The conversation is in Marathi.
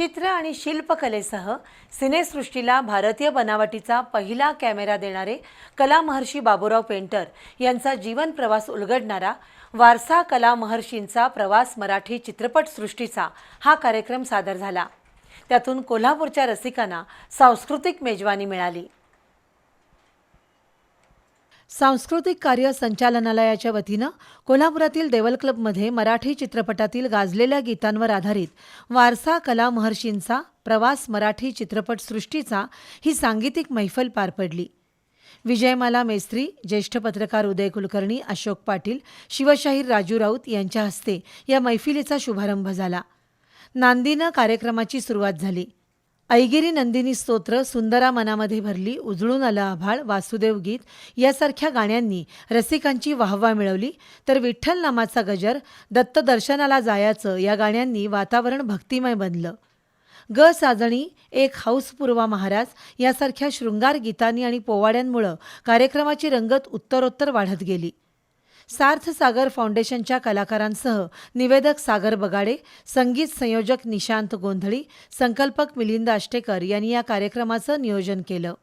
चित्र आणि शिल्पकलेसह सिनेसृष्टीला भारतीय बनावटीचा पहिला कॅमेरा देणारे कलामहर्षी बाबूराव पेंटर यांचा जीवन प्रवास उलगडणारा वारसा कलामहर्षींचा प्रवास मराठी चित्रपटसृष्टीचा हा कार्यक्रम सादर झाला. त्यातून कोल्हापूरच्या रसिकांना सांस्कृतिक मेजवानी मिळाली. सांस्कृतिक कार्य संचालनालयाच्या वतीनं कोल्हापुरातील देवल क्लबमध्ये मराठी चित्रपटातील गाजलेल्या गीतांवर आधारित वारसा कला महर्षींचा प्रवास मराठी चित्रपटसृष्टीचा ही सांगीतिक मैफल पार पडली. विजयमाला मेस्त्री ज्येष्ठ पत्रकार उदय कुलकर्णी अशोक पाटील शिवशाहीर राजू राऊत यांच्या हस्ते या मैफिलीचा शुभारंभ झाला. नांदीनं कार्यक्रमाची सुरुवात झाली. ऐगिरी नंदिनी स्तोत्र सुंदरा मनामध्ये भरली उजळून आलं आभाळ वासुदेव गीत यासारख्या गाण्यांनी रसिकांची वाहवा मिळवली. तर विठ्ठल नामाचा गजर दत्त दर्शनाला जायाचं या गाण्यांनी वातावरण भक्तिमय बनलं. ग साजणी एक हौसपूर्वा महाराज यासारख्या शृंगार गीतांनी आणि पोवाड्यांमुळं कार्यक्रमाची रंगत उत्तरोत्तर वाढत गेली. सार्थ सागर फाउंडेशनच्या कलाकारांसह निवेदक सागर बगाडे संगीत संयोजक निशांत गोंधळी संकल्पक मिलिंद आष्टेकर यांनी या कार्यक्रमाचं नियोजन केलं.